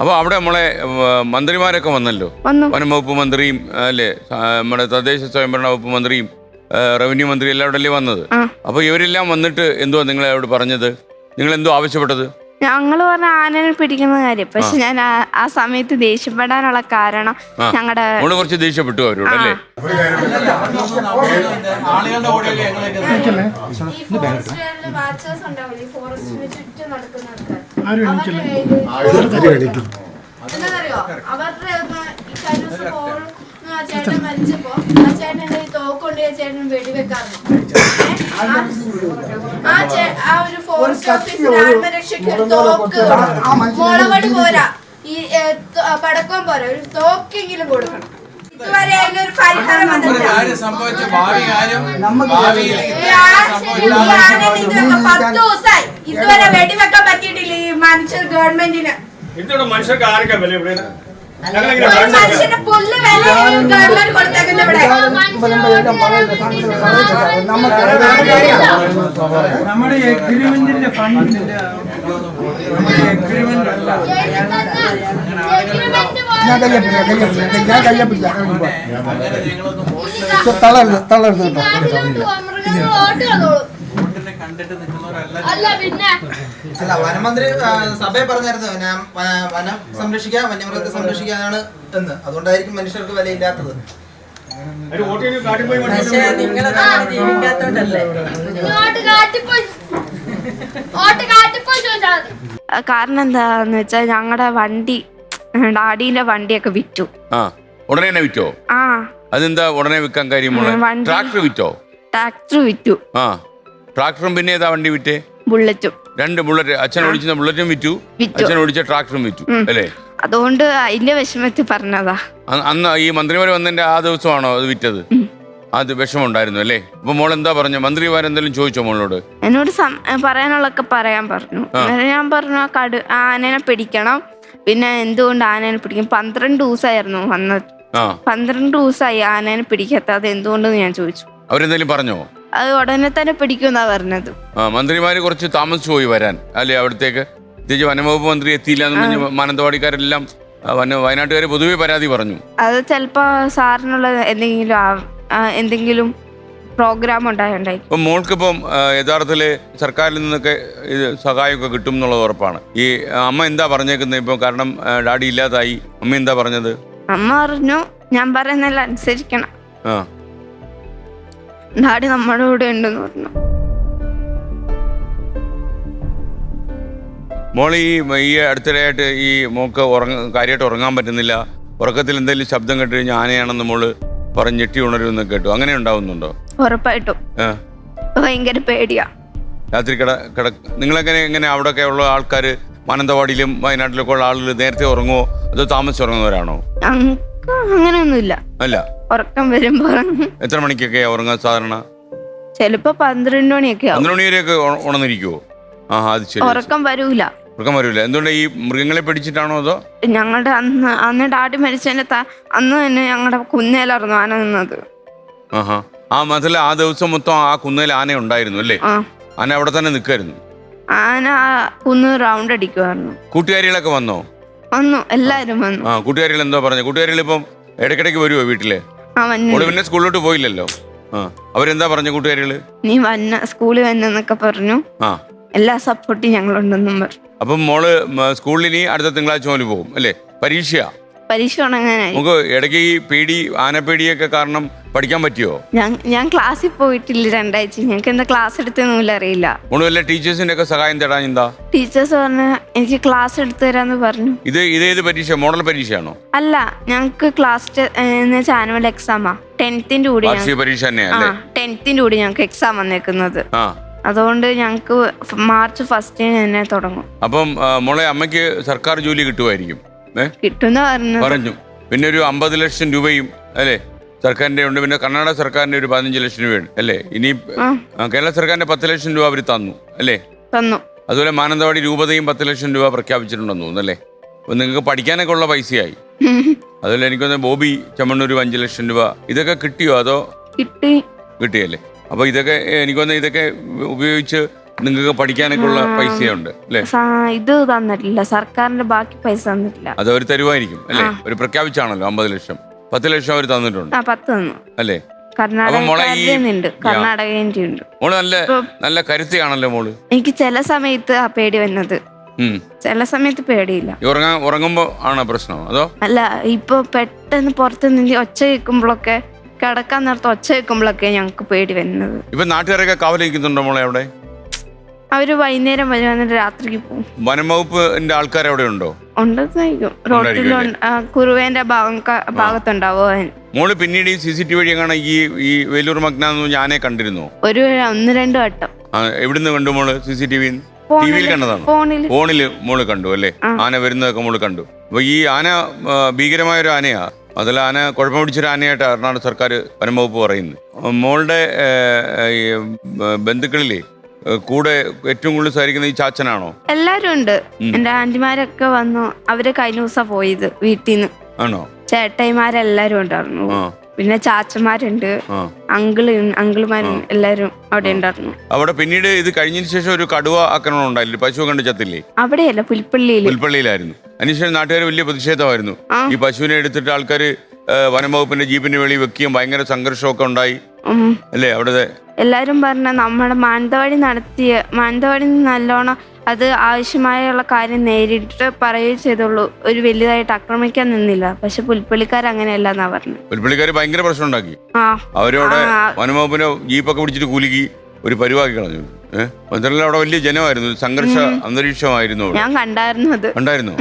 അപ്പോൾ അവിടെ നമ്മളെ മന്ത്രിമാരൊക്കെ വന്നല്ലോ. വനംവകുപ്പ് വനം മന്ത്രിയും അല്ലേ നമ്മുടെ തദ്ദേശ സ്വയംഭരണ വകുപ്പ് മന്ത്രിയും റവന്യൂ മന്ത്രി അവിടെ അല്ലേ വന്നത്? അപ്പൊ അപ്പോൾ ഇവരെല്ലാം വന്നിട്ട് എന്തുവാ നിങ്ങളെ അവിടെ പറഞ്ഞത്? നിങ്ങൾ എന്തോ ആവശ്യപ്പെട്ടത്? ഞങ്ങൾ പറഞ്ഞ ആനനെ പിടിക്കുന്ന കാര്യം. പക്ഷെ ഞാൻ ആ- ആ സമയത്ത് ദേഷ്യപ്പെടാനുള്ള കാരണം ഞങ്ങളുടെ കുറച്ച് ദേഷ്യപ്പെട്ടു അവരോട് അല്ലേ? ആളുകളുടെ കൂടെയല്ലേ ഞങ്ങളൊക്കെ എന്താണെന്നറിയോ അവരുടെ ഒന്ന് ഈ കഴിഞ്ഞ ദിവസം ഫോൺ ആ ചേട്ടൻ മരിച്ചപ്പോ ആ ചേട്ടൻ ഈ തോക്കൊണ്ട് ആ ചേട്ടൻ വെടിവെക്കാറുണ്ട് ആ. ആ ഒരു ഫോറസ്റ്റ് ഓഫീസിന് ആത്മരക്ഷയ്ക്ക് ഒരു തോക്ക്. മുളവടി പോരാ. ഈ പടക്കം പോരാ. ഒരു തോക്കെങ്കിലും കൊടുക്കണം. ഇതുവരെ അതിനൊരു പരിഹാരം വന്നിട്ടില്ല. പത്ത് ദിവസമായി ഇതുവരെ വെടിവെക്കാൻ പറ്റിയിട്ടില്ല ഈ മനുഷ്യർ ഗവൺമെന്റിന്. മനുഷ്യർക്ക് ആരൊക്കെ വില ഇവിടെ? മനുഷ്യന്റെ പുല്ല് വില ഗവൺമെന്റ് നമ്മുടെ എഗ്രിമെന്റിന്റെ ഫണ്ടിന്റെ എഗ്രിമെന്റ് അല്ല. ഞാൻ ഞാൻ തളരുത് തളരുത് കേട്ടോ. അല്ല വനമന്ത്രി സഭയെ സഭയിൽ പറഞ്ഞായിരുന്നു ഞാൻ വനം സംരക്ഷിക്കുക വന്യമൃഗത്തെ സംരക്ഷിക്കാനാണ് എന്ന്. അതുകൊണ്ടായിരിക്കും മനുഷ്യർക്ക് വിലയില്ലാത്തത്. പക്ഷേ നിങ്ങളത് അങ്ങനെ ജീവിക്കാത്തോണ്ടല്ലേ കാരണം എന്താന്ന് വെച്ചാൽ ഞങ്ങളുടെ വണ്ടി ഡാഡീന്റെ വണ്ടിയൊക്കെ വിറ്റു. ആ ഉടനെ തന്നെ വിറ്റോ? ആ. അതെന്താ ഉടനെ വിൽക്കാൻ കാര്യം ഉം, വണ്ടി- ട്രാക്ടർ വിറ്റോ? ട്രാക്ടർ വിറ്റു. ആ ട്രാക്ടറും പിന്നെ ഏതാ വണ്ടി വിറ്റേ? ബുള്ളറ്റും. രണ്ട് ബുള്ളറ്റ് അച്ഛൻ ഓടിച്ച ബുള്ളറ്റും വിറ്റു. വിറ്റു. അച്ഛൻ ഓടിച്ച ട്രാക്ടറും വിറ്റു ഉം. അല്ലേ? അതുകൊണ്ട് അതിന്റെ വിഷമത്തിൽ പറഞ്ഞതാ. അന്ന് ഈ മന്ത്രിമാർ വന്നതിന്റെ ആ ദിവസമാണോ അത് വിറ്റത്? അത് വിഷമമുണ്ടായിരുന്നു അല്ലേ? അപ്പൊ മോൾ എന്താ പറഞ്ഞു മന്ത്രിമാരെന്തെങ്കിലും ചോദിച്ചോ മോളോട്? എന്നോട് പറയാനുള്ളൊക്കെ പറയാൻ പറഞ്ഞു. ഞാൻ പറഞ്ഞു ആ കടു ആനേനെ പിടിക്കണം. പിന്നെ എന്തുകൊണ്ട് ആനേനെ പിടിക്കും? പന്ത്രണ്ട് ദിവസമായിരുന്നു വന്നത് പന്ത്രണ്ട് ദിവസമായി ആനേനെ പിടിക്കാത്ത. അത് എന്തുകൊണ്ടെന്ന് ഞാൻ ചോദിച്ചു. അവരെന്തെങ്കിലും പറഞ്ഞോ? അത് ഉടനെ തന്നെ പിടിക്കുമെന്നാ പറഞ്ഞത്. മന്ത്രിമാര് കുറച്ച് താമസിച്ചു പോയി വരാൻ. അല്ലേ അവിടത്തേക്ക്? പ്രത്യേകിച്ച് വനംവകുപ്പ് മന്ത്രി എത്തിയില്ല എന്ന് പറഞ്ഞ് മാനന്തവാടിക്കാരെല്ലാം വയനാട്ടുകാർ പൊതുവെ പരാതി പറഞ്ഞു. അത് ചിലപ്പോ സാറിനുള്ള എന്തെങ്കിലും ആ- എന്തെങ്കിലും പ്രോഗ്രാം ഉണ്ടായിട്ടുണ്ടായി ഇപ്പം മോൾക്കിപ്പം ആ, യഥാർത്ഥത്തിൽ സർക്കാരിൽ നിന്നൊക്കെ ഇത് സഹായമൊക്കെ കിട്ടും എന്നുള്ളത് ഉറപ്പാണ്. ഈ അമ്മ എന്താ പറഞ്ഞേക്കുന്നത് ഇപ്പം? കാരണം ആ, ഡാഡി ഇല്ലാതായി. അമ്മ എന്താ പറഞ്ഞത്? അമ്മ പറഞ്ഞു ഞാൻ പറയുന്നതിൽ അനുസരിക്കണം. ആ. ഡാഡി നമ്മുടെ കൂടെ ഉണ്ടെന്ന് പറഞ്ഞു. മോൾ ഈ ഈ അടുത്തിടെയായിട്ട് ഈ മോക്ക് ഉറങ്ങ കാര്യമായിട്ട് ഉറങ്ങാൻ പറ്റുന്നില്ല. ഉറക്കത്തിൽ എന്തെങ്കിലും ശബ്ദം കേട്ട് കഴിഞ്ഞാൽ ആനയാണെന്ന് മോൾ പറഞ്ഞ് ഞെട്ടി ഉണരുമെന്ന് കേട്ടു. അങ്ങനെ ഉണ്ടാവുന്നുണ്ടോ? ഉറപ്പായിട്ടും. ഭയങ്കര പേടിയാ. രാത്രി കിട കിട നിങ്ങളെങ്ങനെ എങ്ങനെ അവിടെയൊക്കെ ഉള്ള ആൾക്കാർ മാനന്തവാടിയിലും വയനാട്ടിലൊക്കെ ഉള്ള ആളുകൾ നേരത്തെ ഉറങ്ങുമോ അതോ താമസിച്ച് ഉറങ്ങുന്നവരാണോ? അങ്ങനെയൊന്നുമില്ല. അല്ല. ഉറക്കം വരുമ്പോ എത്ര മണിക്കൊക്കെ ഉറങ്ങാൻ സാധാരണ? ചിലപ്പോ പന്ത്രണ്ട് മണിയൊക്കെ പന്ത്രണ്ട് മണി വരെയൊക്കെ ഉണർന്നിരിക്കുവോ? ആ അത് ശരി. ഉറക്കം വരൂല. ഉറക്കം വരില്ല എന്തുകൊണ്ട് ഈ മൃഗങ്ങളെ പിടിച്ചിട്ടാണോ അതോ? ഞങ്ങളുടെ അന്ന് അന്ന് ഡാഡി മരിച്ചതിന്റെ ത- അന്ന് തന്നെ ഞങ്ങളുടെ കുന്നേലായിരുന്നു ആന നിന്നത്. ആഹാ. ആ മനസ്സിൽ ആ ദിവസം മൊത്തം ആ കുന്നേൽ ആന ഉണ്ടായിരുന്നു അല്ലേ? ആ. ആന അവിടെ തന്നെ നിൽക്കായിരുന്നു ആന ആ കുന്ന് റൗണ്ട് അടിക്കുമായിരുന്നു കൂട്ടുകാരികളൊക്കെ വന്നോ? വന്നു. എല്ലാരും വന്നു. ആ കൂട്ടുകാരികൾ എന്തോ പറഞ്ഞു. കൂട്ടുകാരികൾ ഇപ്പം ഇടയ്ക്കിടയ്ക്ക് വരുമോ വീട്ടിൽ? ആ വന്നു പിന്നെ സ്കൂളിലോട്ട് പോയില്ലല്ലോ. ആ അവരെന്താ പറഞ്ഞു കൂട്ടുകാരികൾ? നീ വന്ന സ്കൂളിൽ വന്നെന്നൊക്കെ പറഞ്ഞു. ആ. എല്ലാ സപ്പോർട്ടും ഞങ്ങളുണ്ടെന്നും പറഞ്ഞു. അപ്പം മോൾ സ്കൂളിൽ ഇനി അടുത്ത തിങ്കളാഴ്ച മോന് പോകും അല്ലേ? പരീക്ഷയാ? പരീക്ഷ തുടങ്ങാനായി നമുക്ക് ഇടയ്ക്ക് ഈ പേടി ആനപ്പേടിയൊക്കെ കാരണം പഠിക്കാൻ പറ്റിയോ ഞാൻ ഞാൻ ക്ലാസ്സിൽ പോയിട്ടില്ല രണ്ടാഴ്ച. ഞങ്ങൾക്ക് എന്താ ക്ലാസ് എടുത്തൊന്നുമില്ല അറിയില്ല. മോൾ വല്ല ടീച്ചേഴ്സിന്റെ ഒക്കെ സഹായം തേടാൻ എന്താ? ടീച്ചേഴ്സ് പറഞ്ഞ എനിക്ക് ക്ലാസ് എടുത്തു തരാന്ന് പറഞ്ഞു. ഇത് ഇതേത് പരീക്ഷ മോഡൽ പരീക്ഷയാണോ? അല്ല ഞങ്ങൾക്ക് ക്ലാസ് ആനുവൽ എക്സാമാ ടെൻത്തിന്റെ കൂടി പരീക്ഷ തന്നെയാണ് ടെൻത്തിന്റെ കൂടി ഞങ്ങൾക്ക് എക്സാം വന്നേക്കുന്നത്. ആ. അതുകൊണ്ട് ഞങ്ങൾക്ക് മാർച്ച് ഫസ്റ്റിന് തന്നെ തുടങ്ങും. അപ്പം മോളെ അമ്മയ്ക്ക് സർക്കാർ ജോലി കിട്ടുമായിരിക്കും. കിട്ടുന്ന പറഞ്ഞു പറഞ്ഞു. പിന്നെ ഒരു അമ്പത് ലക്ഷം രൂപയും അല്ലേ? സർക്കാരിന്റെ ഉണ്ട്. പിന്നെ കർണാടക സർക്കാരിന്റെ ഒരു പതിനഞ്ച് ലക്ഷം രൂപയാണ് അല്ലേ? ഇനി കേരള സർക്കാരിന്റെ പത്ത് ലക്ഷം രൂപ അവർ തന്നു അല്ലേ? തന്നു. അതുപോലെ മാനന്തവാടി രൂപതയും പത്ത് ലക്ഷം രൂപ പ്രഖ്യാപിച്ചിട്ടുണ്ടെന്ന് തോന്നുന്നു അല്ലേ? അപ്പൊ നിങ്ങൾക്ക് പഠിക്കാനൊക്കെ ഉള്ള പൈസയായി. അതുപോലെ എനിക്കൊന്ന് ബോബി ചമ്മണ്ണൂർ അഞ്ച് ലക്ഷം രൂപ. ഇതൊക്കെ കിട്ടിയോ അതോ കിട്ടി. കിട്ടിയല്ലേ? അപ്പോൾ ഇതൊക്കെ എനിക്ക് വന്ന ഇതൊക്കെ ഉപയോഗിച്ച് നിങ്ങൾക്ക് പഠിക്കാനൊക്കെ ഉള്ള പൈസയുണ്ട് അല്ലേ? ഇത് തന്നിട്ടില്ല. സർക്കാരിന്റെ ബാക്കി പൈസ തന്നിട്ടില്ല. അത് അവർ തരുമായിരിക്കും അല്ലേ? ഒരു പ്രഖ്യാപിച്ചാണല്ലോ അമ്പത് ലക്ഷം. പത്ത് ലക്ഷം അവർ തന്നിട്ടുണ്ട്. പത്ത് തന്നു. അല്ലേ? മോളെ നല്ല നല്ല കരുത്തിയാണല്ലോ മോൾ. എനിക്ക് ചില സമയത്ത് ആ പേടി വന്നത്. ചില സമയത്ത് പേടിയില്ല. ഉറങ്ങാൻ ഉറങ്ങുമ്പോ ആണോ പ്രശ്നം? അതോ? അല്ല ഇപ്പൊ പെട്ടെന്ന് പുറത്ത് നിന്ന് ഒച്ച കേൾക്കുമ്പോഴൊക്കെ കിടക്കാൻ നേരത്തെ ഒച്ച വെക്കുമ്പോഴൊക്കെ ഞങ്ങൾക്ക് പേടി വരുന്നത്. ഇപ്പൊ നാട്ടുകാരൊക്കെ കാവലിരിക്കുന്നുണ്ടോ മോളെ അവിടെ? അവർ വൈകുന്നേരം വരും എന്നിട്ട് രാത്രിക്ക് പോകും വനംവകുപ്പ് വകുപ്പിന്റെ ആൾക്കാർ അവിടെ ഉണ്ടോ? ഉണ്ടെന്നായിരിക്കും. റോഡിൽ കുറുവേന്റെ ഭാഗത്തുണ്ടാവോ മോൾ പിന്നീട് ഈ സി സി ടി വഴി എങ്ങനെ ഈ ഈ വേലൂർ മഗ്ന ഞാനെ കണ്ടിരുന്നു. ഒരു ഒന്ന് രണ്ട് വട്ടം. എവിടുന്ന് കണ്ടു മോൾ C C T V? T ഫോണില്- വിയിൽ കണ്ടതാണോ? ഫോണിൽ. മോൾ കണ്ടു അല്ലേ. ആന വരുന്നതൊക്കെ മോൾ കണ്ടു. അപ്പൊ ഈ ആന ഭീകരമായ ഒരു ആനയാ? അതിൽ ആന കുഴപ്പം പിടിച്ചൊരു ആനയായിട്ട് എറണാകുളം സർക്കാർ വനംവകുപ്പ് പറയുന്നത് മോളുടെ ഈ ബന്ധുക്കളിലെ കൂടെ ഏറ്റവും കൂടുതൽ സഹകരിക്കുന്ന ഈ ചാച്ചനാണോ? എല്ലാരും ഉണ്ട്. എന്റെ ആന്റിമാരൊക്കെ വന്നു. അവർ കഴിഞ്ഞ ദിവസം പോയത് വീട്ടിൽ നിന്ന് ആണോ ചേട്ടായിമാരെല്ലാരും ഉണ്ടായിരുന്നു പിന്നെ ചാച്ചന്മാരുണ്ട്. അങ്കിൾ അങ്കിളുമാരും എല്ലാരും അവിടെ ഉണ്ടായിരുന്നു. അവിടെ പിന്നീട് ഇത് കഴിഞ്ഞതിന് ശേഷം ഒരു കടുവ ആക്രമണം ഉണ്ടായില്ലേ? പശു കണ്ടു ചത്തില്ലേ? അവിടെയല്ല പുൽപ്പള്ളിയിൽ പുൽപ്പള്ളിയിലായിരുന്നു. അതിനുശേഷം നാട്ടുകാർ വലിയ പ്രതിഷേധമായിരുന്നു. ഈ പശുവിനെ എടുത്തിട്ട് ആൾക്കാർ വനംവകുപ്പിന്റെ ജീപ്പിന്റെ വെളി വെക്കുകയും ഭയങ്കര സംഘർഷമൊക്കെ ഉണ്ടായി. അല്ലേ? അവിടുത്തെ എല്ലാരും പറഞ്ഞ നമ്മുടെ മാനന്തവാടി നടത്തിയ മാനന്തവാടി നല്ലോണം അത് ആവശ്യമായുള്ള കാര്യം നേരിട്ട് പറയുകയും ചെയ്തുള്ളൂ. ഒരു വലുതായിട്ട് ആക്രമിക്കാൻ നിന്നില്ല. പക്ഷെ പുൽപ്പള്ളിക്കാർ അങ്ങനെയല്ല എന്നാ പറഞ്ഞു പുൽപ്പള്ളിക്കാർ ഭയങ്കര പ്രശ്നം ഉണ്ടാക്കി. അവരോട്. വനംവകുപ്പിന്റെ ജീപ്പൊക്കെ പിടിച്ചിട്ട് കുലുക്കി ഒരു പരിവാക്കി കളഞ്ഞു. ഏഹ് മാത്രമല്ല അവിടെ വലിയ ജനമായിരുന്നു. സംഘർഷ അന്തരീക്ഷമായിരുന്നു അവിടെ. ഞാൻ കണ്ടായിരുന്നു അത്. ഉണ്ടായിരുന്നു